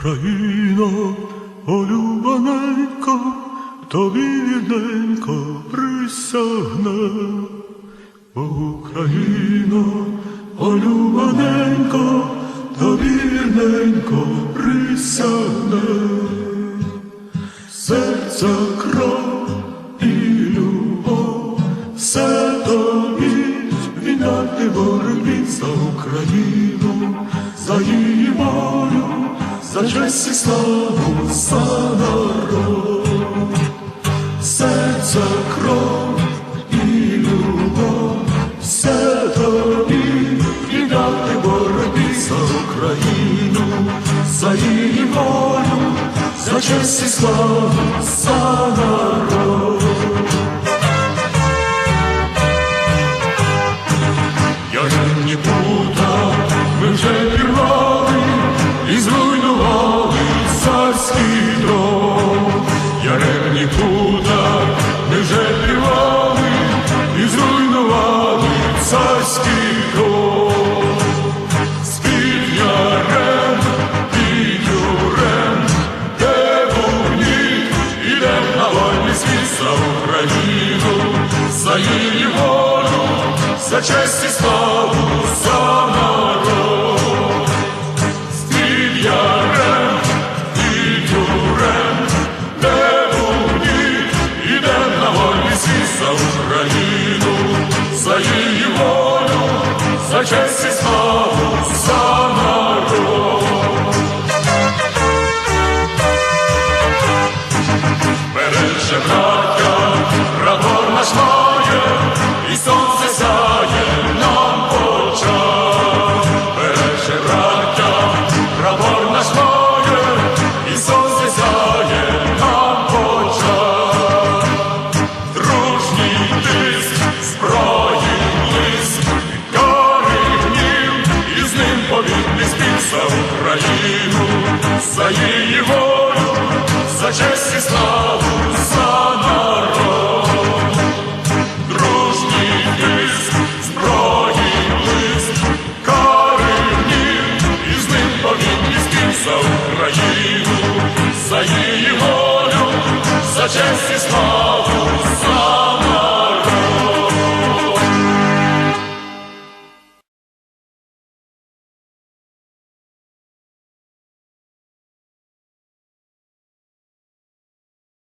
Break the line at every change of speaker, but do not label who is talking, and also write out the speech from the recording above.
Україно, олюбаненько, тобі вірненько присягне, Україна олюбаненько, тобі вірненько присягне, серця. честі славу за народ, серця кров і любов, все тобі віддати боротьбі за Україну, за її волю, за честь і славу за народ. Я вже не пута, ми вже пірвали, і зруйнували The choice is for